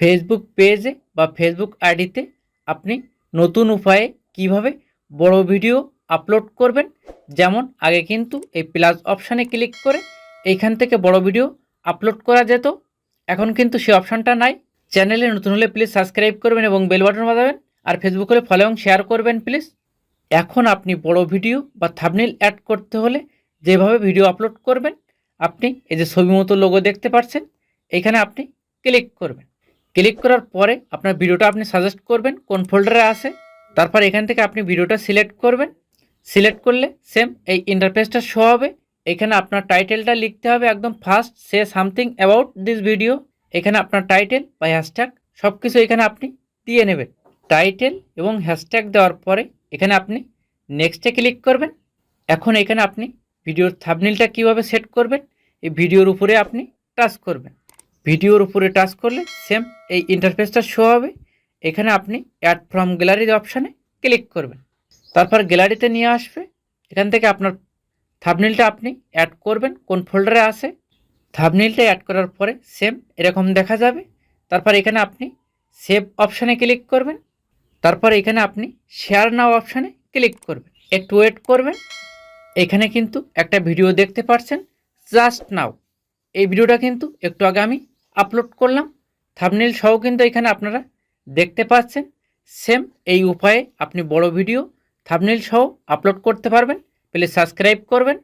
Facebook পেজে বা Facebook আইডিতে আপনি নতুন উপায়ে কীভাবে বড় ভিডিও আপলোড করবেন, যেমন আগে কিন্তু এই প্লাস অপশানে ক্লিক করে এইখান থেকে বড় ভিডিও আপলোড করা যেত, এখন কিন্তু সেই অপশানটা নাই। চ্যানেলে নতুন হলে প্লিজ সাবস্ক্রাইব করবেন এবং বেল বাটন বাজাবেন, আর ফেসবুক হলে ফলো এবং শেয়ার করবেন প্লিজ এখন আপনি বড় ভিডিও বা থাবনিল অ্যাড করতে হলে যেভাবে ভিডিও আপলোড করবেন, আপনি এই যে ছবি মতো লোগো দেখতে পাচ্ছেন এখানে আপনি ক্লিক করবেন। ক্লিক করার পরে আপনার ভিডিওটা আপনি সাজেস্ট করবেন, কোন ফোল্ডারে আসে তারপর এখান থেকে আপনি ভিডিওটা সিলেক্ট করবেন। সিলেক্ট করলে সেম এই ইন্টারফেসটা শো হবে। এখানে আপনার টাইটেলটা লিখতে হবে একদম first say something about this video এখানে আপনার টাইটেল বা হ্যাশট্যাগ সব কিছু এখানে আপনি দিয়ে নেবেন। টাইটেল এবং হ্যাশট্যাগ দেওয়ার পরে এখানে আপনি নেক্সটে ক্লিক করবেন। এখন এখানে আপনি ভিডিওর থাবনিলটা কীভাবে সেট করবেন, এই ভিডিওর উপরে আপনি টাচ করবেন। ভিডিওর উপরে টাচ করলে সেম এই ইন্টারফেসটা শো হবে। এখানে আপনি অ্যাড ফ্রম গ্যালারির অপশানে ক্লিক করবেন। তারপর গ্যালারিতে নিয়ে আসবে। এখান থেকে আপনার থাবনিলটা আপনি অ্যাড করবেন, কোন ফোল্ডারে আসে থাবনিলটা অ্যাড করার পরে সেম এরকম দেখা যাবে। তারপর এখানে আপনি সেভ অপশানে ক্লিক করবেন। তারপর এখানে আপনি শেয়ার নাও অপশানে ক্লিক করবেন। একটু ওয়েট করবেন। এখানে কিন্তু একটা ভিডিও দেখতে পাচ্ছেন জাস্ট নাও এই ভিডিওটা কিন্তু একটু আগে আমি আপলোড করলাম। থামনেল সহ কিন্তু এখানে আপনারা দেখতে পাচ্ছেন। সেম এই উপায়ে আপনি বড় ভিডিও থামনেল সহ আপলোড করতে পারবেন। প্লিজ সাবস্ক্রাইব করবেন।